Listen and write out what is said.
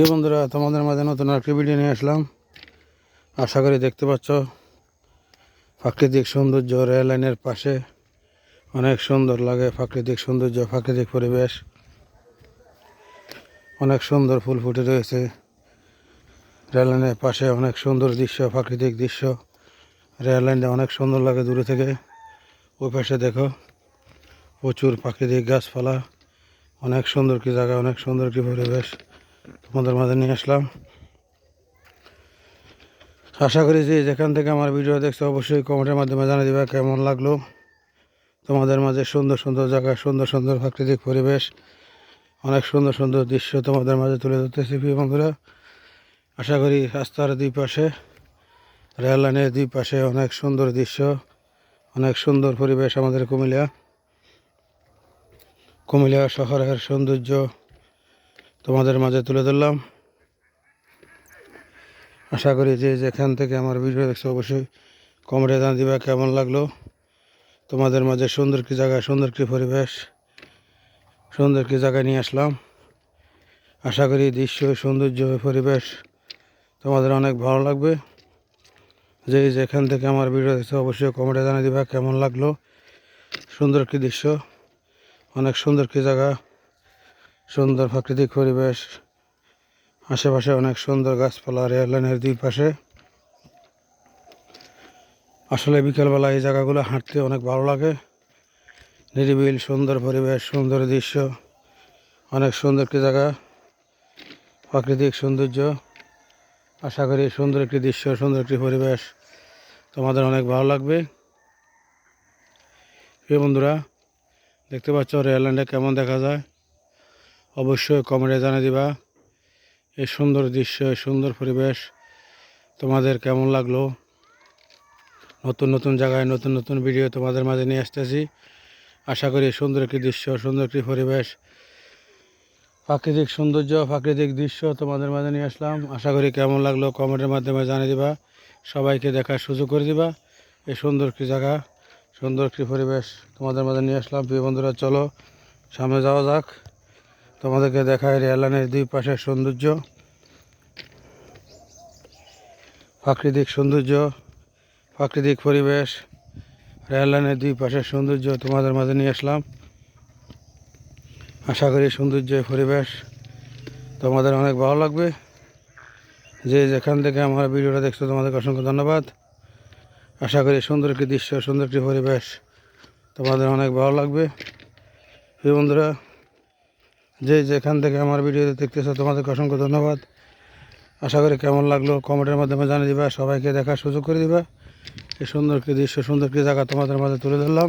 এই বন্ধুরা, তোমাদের মাঝে নতুন একটি ভিডিও নিয়ে আসলাম। আশা করি দেখতে পাচ্ছ, প্রাকৃতিক সৌন্দর্য রেল লাইনের পাশে অনেক সুন্দর লাগে প্রাকৃতিক সৌন্দর্য, প্রাকৃতিক পরিবেশ। অনেক সুন্দর ফুল ফুটে রয়েছে। রেল লাইনের পাশে অনেক সুন্দর দৃশ্য, প্রাকৃতিক দৃশ্য। রেল লাইনটা অনেক সুন্দর লাগে দূরে থেকে। ওই পাশে দেখো, প্রচুর প্রাকৃতিক গাছপালা। অনেক সুন্দর কি জায়গা, অনেক সুন্দর কি পরিবেশ। তোমাদের মাঝে নিয়ে আসলাম। আশা করি যে যেখান থেকে আমার ভিডিও দেখছ অবশ্যই কমেন্টের মাধ্যমে জানিয়ে দিবা কেমন লাগল। তোমাদের মাঝে সুন্দর সুন্দর জায়গা সুন্দর সুন্দর প্রাকৃতিক পরিবেশ, অনেক সুন্দর সুন্দর দৃশ্য তোমাদের মাঝে তুলে ধরতেছি প্রিয় বন্ধুরা। আশা করি রাস্তার দুই পাশে, রেল লাইনের দুই পাশে অনেক সুন্দর দৃশ্য, অনেক সুন্দর পরিবেশ আমাদের কুমিল্লা। কুমিল্লা শহরের সৌন্দর্য তোমাদের মাঝে তুলে ধরলাম। আশা করি যে যেখান থেকে আমার ভিডিও দেখছ অবশ্যই কমেন্টে জানিয়ে দিবা কেমন লাগল। তোমাদের মাঝে সুন্দর কি জায়গা, সুন্দর কি পরিবেশ, সুন্দর কি জায়গায় নিয়ে আসলাম। আশা করি দৃশ্য, সৌন্দর্য, পরিবেশ তোমাদের অনেক ভালো লাগবে। যে যেখান থেকে আমার ভিডিও দেখছ অবশ্যই কমেন্টে জানিয়ে দিবা কেমন লাগল। সুন্দর কি দৃশ্য, অনেক সুন্দর কি জায়গা। সুন্দর প্রাকৃতিক পরিবেশ, আশেপাশে অনেক সুন্দর গাছপালা, রেল লাইনের দুই পাশে। আসলে বিকেলবেলা এই জায়গাগুলো হাঁটতে অনেক ভালো লাগে। নিরিবিল, সুন্দর পরিবেশ, সুন্দর দৃশ্য, অনেক সুন্দর একটি জায়গা, প্রাকৃতিক সৌন্দর্য। আশা করি সুন্দর একটি দৃশ্য, সুন্দর একটি পরিবেশ তোমাদের অনেক ভালো লাগবে। প্রিয় বন্ধুরা, দেখতে পাচ্ছ রেল লাইনটা কেমন দেখা যায়। অবশ্যই কমেন্টে জানিয়ে দিবা। এই সুন্দর দৃশ্য, এই সুন্দর পরিবেশ তোমাদের কেমন লাগল? নতুন নতুন জায়গায় নতুন নতুন ভিডিও তোমাদের মাঝে নিয়ে আসতেছি। আশা করি সুন্দর একটি দৃশ্য, সুন্দর একটি পরিবেশ, প্রাকৃতিক সৌন্দর্য, প্রাকৃতিক দৃশ্য তোমাদের মাঝে নিয়ে আসলাম। আশা করি কেমন লাগল কমেন্টের মাধ্যমে জানিয়ে দিবা। সবাইকে দেখার সুযোগ করে দিবা। এই সুন্দর একটি জায়গা, সুন্দর একটি পরিবেশ তোমাদের মাঝে নিয়ে আসলাম। প্রিয় বন্ধুরা, চলো সামনে যাওয়া যাক। তোমাদেরকে দেখায় রেললাইনের দুই পাশের সৌন্দর্য। প্রাকৃতিক সৌন্দর্য, প্রাকৃতিক পরিবেশ। রেললাইনের দুই পাশের সৌন্দর্য তোমাদের মাঝে নিয়ে আসলাম। আশা করি সৌন্দর্য, পরিবেশ তোমাদের অনেক ভালো লাগবে। যে যেখান থেকে আমার ভিডিওটা দেখছ তোমাদের অসংখ্য ধন্যবাদ। আশা করি সুন্দর একটি দৃশ্য, সুন্দর একটি পরিবেশ তোমাদের অনেক ভালো লাগবে। বন্ধুরা যে যেখান থেকে আমার ভিডিও দেখতেছো, তোমাদেরকে অসংখ্য ধন্যবাদ। আশা করি কেমন লাগল কমেন্টের মাধ্যমে জানিয়ে দিবা, সবাইকে দেখার সুযোগ করে দিবা। এই সুন্দর কি দৃশ্য, সুন্দর কি জায়গা তোমাদের মাঝে তুলে ধরলাম।